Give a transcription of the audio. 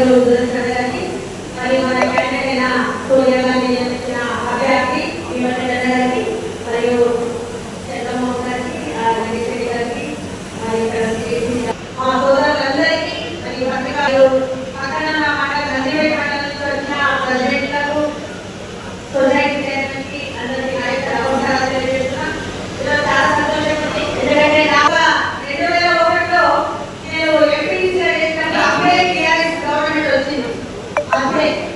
అభ్యర్థులు సుదర్శన గారికి మరియు మన క్యాండిడేట్ అయిన నియమించిన అభ్యర్థి గారికి మరియు చంద్రమోహన్ గారికి గారికి మరి ఇక్కడ మా సోదరులందరికీ మరియు 安慰。